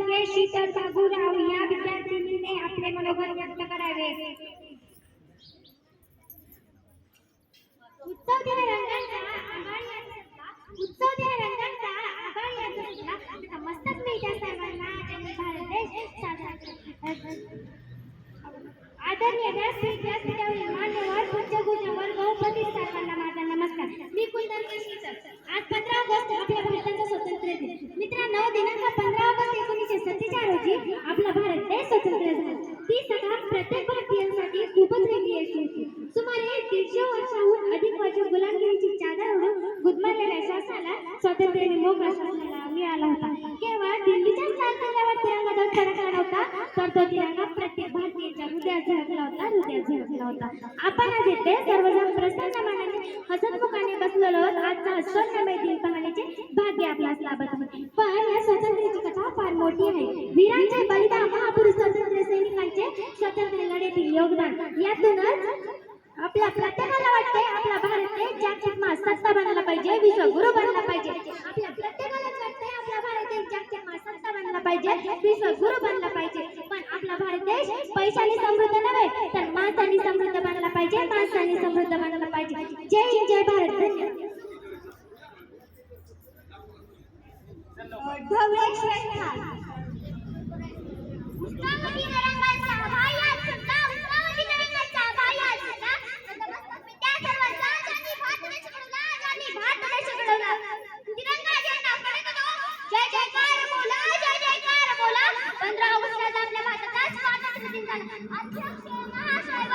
सौभाग्य शीतल बाबूराव या विद्यार्थिनीने आपले मनोगत व्यक्त करावे उत्सव दिन रंगांचा आभाळ उत्सव दिन रंगांचा आभाळ याचा नमस्तक मी त्या सर्वांना भारत देश आदरणीय व्यासपीठ व्यासपीठावरील आपला भारत देश स्वतंत्र झाला. ती सभा प्रत्येक भारतीयांसाठी खूपच वेगळी अशी होती सुमारे दीडशे वर्षाहून अधिक वर्ष गुलामगिरीची चादर ओढून गुदमरलेल्या शासनाला स्वातंत्र्याने मोकळा शासनाला मिळाला होता. केवळ दिल्लीच्या लाल किल्ल्यावर तिरंगा ध्वज फडकला नव्हता तर तो तिरंगा प्रत्येक भारतीयाच्या हृदयात झळकला होता हृदयात झळकला होता. आपण आज येथे सर्वजण प्रसन्न मनाने हसतमुखाने बसलेलो आजचा हा स्वर्णमय दिन पाहण्याचे भाग्य आपल्यास लाभत आहे पण या स्वतंत्र मोठी आहे. वीरांचे बलिदान महापुरुष स्वातंत्र्य सैनिकांचे स्वातंत्र्य लढ्यातील योगदान. यातूनच आपल्या प्रत्येकाला वाटते आपला भारत देश जागतिक महासत्ता बनला पाहिजे, विश्वगुरु बनला पाहिजे. आपल्या प्रत्येकालाच वाटते आपला भारत देश जागतिक महासत्ता बनला पाहिजे, विश्वगुरु बनला पाहिजे. पण आपला भारत देश पैशाने समृद्ध नव्हे, तर माणसाने समृद्ध बनला पाहिजे, माणसाने समृद्ध बनला पाहिजे. जय हिंद, जय भारत. धन्यवाद. ढवळे श्रेष्ठ पंधरा ऑगस्टला आपल्या भारताचा स्वातंत्र्य दिन झाला. अध्यक्ष महाशय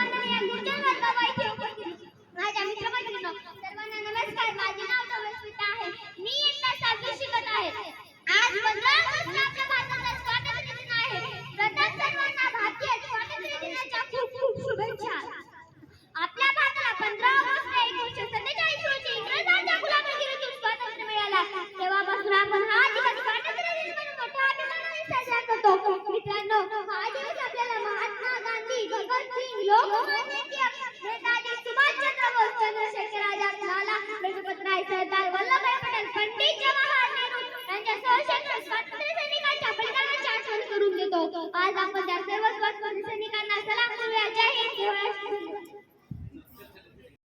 有有有有